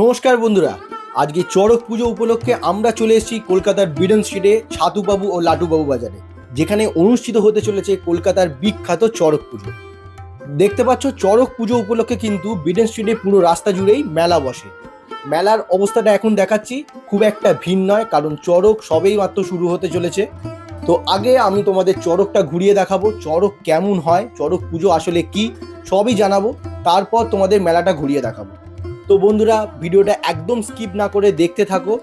নমস্কার বন্ধুরা। আজকে চড়ক পুজো উপলক্ষে আমরা চলে এসেছি কলকাতার বিডন স্ট্রিটে ছাতুবাবু ও লাটুবাবু বাজারে, যেখানে অনুষ্ঠিত হতে চলেছে কলকাতার বিখ্যাত চড়ক পুজো। দেখতে পাচ্ছ, চড়ক পুজো উপলক্ষে কিন্তু বিডন স্ট্রিটে পুরো রাস্তা জুড়েই মেলা বসে। মেলার অবস্থাটা এখন দেখাচ্ছি, খুব একটা ভিড় নয়, কারণ চড়ক সবেই মাত্র শুরু হতে চলেছে। তো আগে আমি তোমাদের চড়কটা ঘুরিয়ে দেখাবো, চড়ক কেমন হয়, চড়ক পুজো আসলে কি, সবই জানাব। তারপর তোমাদের মেলাটা ঘুরিয়ে দেখাবো। তো বন্ধুরা, ভিডিওটা একদম স্কিপ না করে দেখতে থাকো।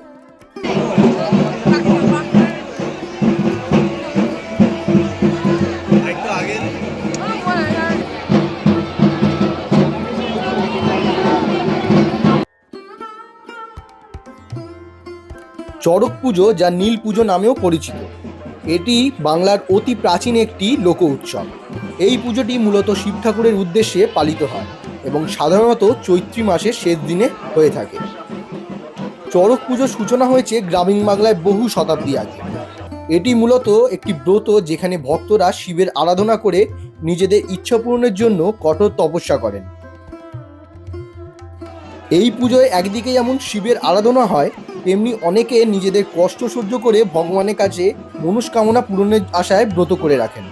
চড়ক পুজো যা নীল পুজো নামেও পরিচিত। এটি বাংলার অতি প্রাচীন একটি লোক উৎসব এই পুজোটি মূলত শিব ঠাকুরের উদ্দেশ্যে পালিত হয়। এবং সাধারণত চৈত্রী মাসের শেষ দিনে হয়ে থাকে। চড়ক পুজোর সূচনা হয়েছে গ্রামীণ বাংলায় বহু শতাব্দী আগে। এটি মূলত একটি ব্রত যেখানে ভক্তরা শিবের আরাধনা করে নিজেদের ইচ্ছা পূরণের জন্য কঠোর তপস্যা করেন। এই পুজোয় একদিকে যেমন শিবের আরাধনা হয়, তেমনি অনেকে নিজেদের কষ্ট সহ্য করে ভগবানের কাছে মনস্কামনা পূরণের আশায় ব্রত করে রাখেন।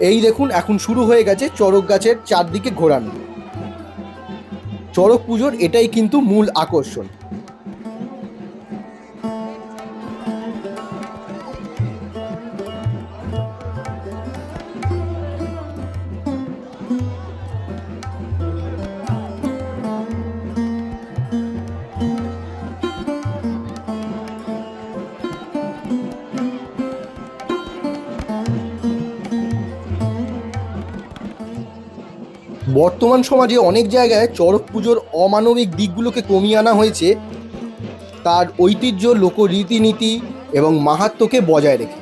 এই দেখুন, এখন শুরু হয়ে গেছে চড়ক গাছের চারদিকে ঘোরানো। চড়ক পুজোর এটাই কিন্তু মূল আকর্ষণ। বর্তমান সমাজে অনেক জায়গায় চড়ক পুজোর অমানবিক দিকগুলোকে কমিয়ে আনা হয়েছে। তার ঐতিহ্য লোক রীতিনীতি এবং মাহাত্মকে বজায় রেখে।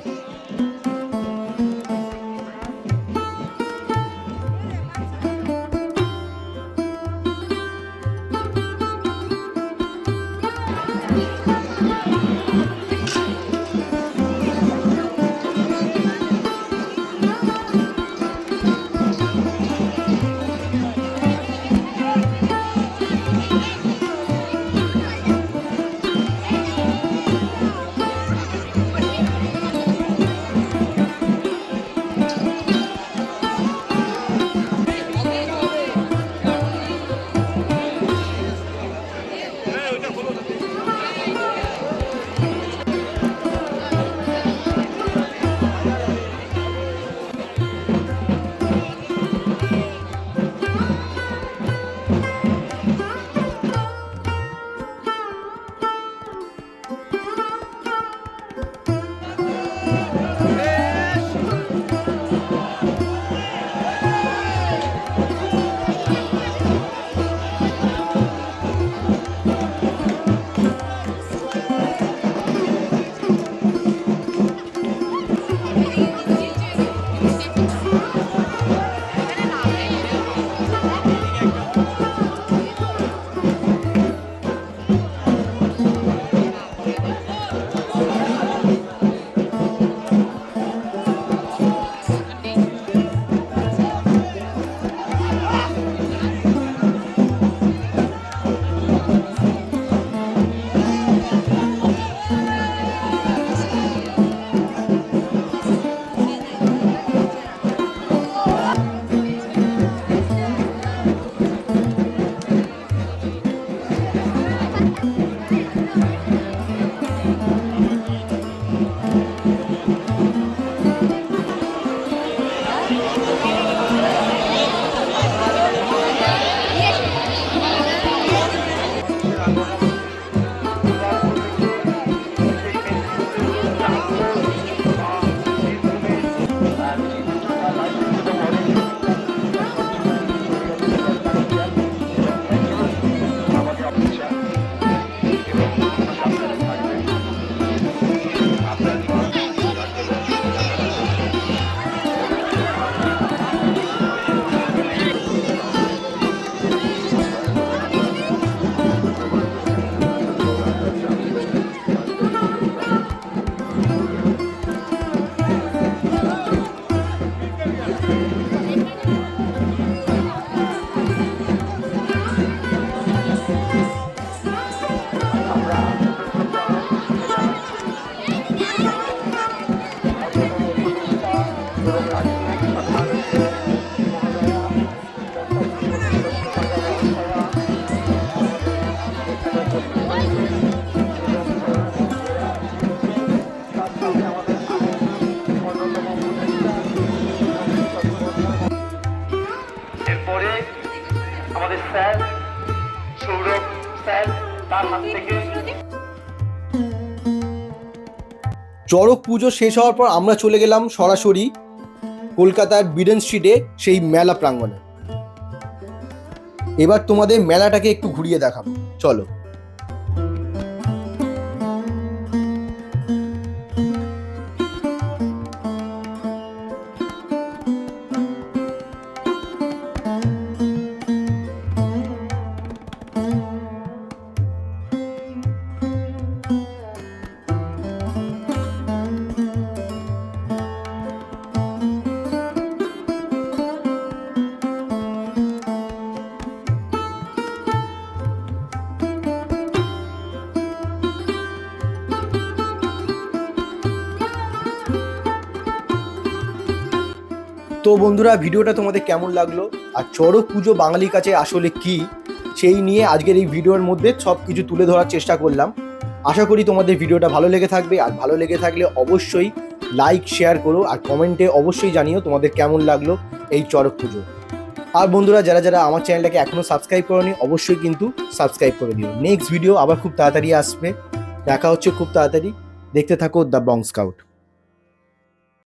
চড়ক পুজো শেষ হওয়ার পর আমরা চলে গেলাম সরাসরি কলকাতার বিডেন স্ট্রিটে সেই মেলা প্রাঙ্গণে। এবার তোমাদের মেলাটাকে একটু ঘুরিয়ে দেখাবো। চলো। তো বন্ধুরা, ভিডিওটা তোমাদের কেমন লাগল? আর চড়ক পুজো বাঙালির কাছে আসলে কি? সেই নিয়ে আজকের এই ভিডিওর মধ্যে সব কিছু তুলে ধরার চেষ্টা করলাম। আশা করি তোমাদের ভিডিওটা ভালো লেগে থাকবে। আর ভালো লেগে থাকলে অবশ্যই লাইক, শেয়ার করো। আর কমেন্টে অবশ্যই জানিও তোমাদের কেমন লাগল এই চড়ক পুজো। আর বন্ধুরা, যারা যারা আমার চ্যানেলটাকে এখনও সাবস্ক্রাইব করনি, অবশ্যই কিন্তু সাবস্ক্রাইব করে দিও। নেক্সট ভিডিও আবার খুব তাড়াতাড়ি আসবে। দেখা হচ্ছে খুব তাড়াতাড়ি। দেখতে থাকো দ্য বং স্কাউট।